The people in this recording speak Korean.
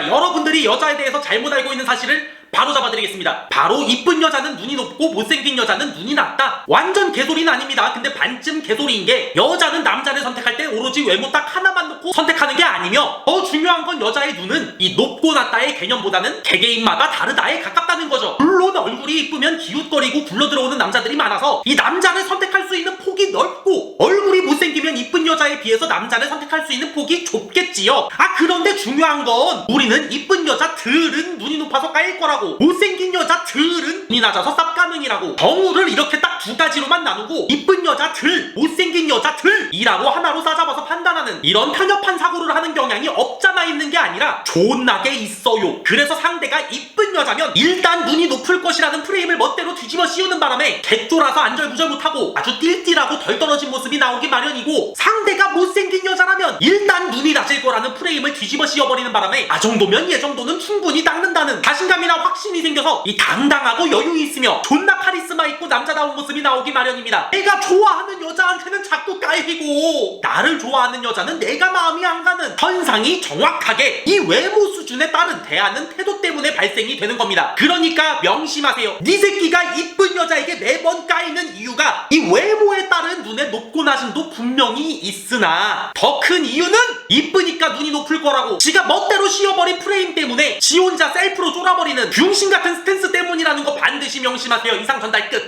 제가 여러분들이 여자에 대해서 잘못 알고 있는 사실을 바로 잡아드리겠습니다. 바로 이쁜 여자는 눈이 높고 못생긴 여자는 눈이 낮다. 완전 개소리는 아닙니다. 근데 반쯤 개소리인 게 여자는 남자를 선택할 때 오로지 외모 딱 하나만 놓고 선택하는 게 아니며 더 중요한 건 여자의 눈은 이 높고 낮다의 개념보다는 개개인마다 다르다에 가깝다는 거죠. 물론 얼굴이 이쁘면 기웃거리고 굴러들어오는 남자들이 많아서 이 남자를 선택할 수 있는 폭이 넓고 얼굴이 못생기면 이쁜 여자에 비해서 남자를 선택할 수 있는 폭이 좁겠지요. 아 그런데 중요한 건 우리는 이쁜 여자들은 눈이 높아서 까일 거라고 못생긴 여자들은 눈이 낮아서 쌉가능이라고 경우를 이렇게 딱 두 가지로만 나누고 이쁜 여자들 못생긴 여자들이라고 하나로 싸잡아서 하는 이런 편협한 사고를 하는 경향이 없잖아 있는 게 아니라 존나게 있어요. 그래서 상대가 이쁜 여자면 일단 눈이 높을 것이라는 프레임을 멋대로 뒤집어 씌우는 바람에 개쫄아서 안절부절 못하고 아주 띨띨하고 덜 떨어진 모습이 나오기 마련이고 상대가 못생긴 여자라면 일단 눈이 낮을 거라는 프레임을 뒤집어 씌워버리는 바람에 아 정도면 얘 정도는 충분히 닦는다는 자신감이나 확신이 생겨서 이 당당하고 여유 있으며 존나 카리스마 있고 남자다운 모습이 나오기 마련입니다. 내가 좋아하는 여자한테는 자꾸 깔리고 나를 좋아하는 여자는 내가 마음이 안 가는 현상이 정확하게 이 외모 수준에 따른 대하는 태도 때문에 발생이 되는 겁니다. 그러니까 명심하세요. 네 새끼가 이쁜 여자에게 매번 까이는 이유가 이 외모에 따른 눈의 높고 낮음도 분명히 있으나 더 큰 이유는 이쁘니까 눈이 높을 거라고 지가 멋대로 씌워버린 프레임 때문에 지 혼자 셀프로 쫄아버리는 병신 같은 스탠스 때문이라는 거 반드시 명심하세요. 이상 전달 끝.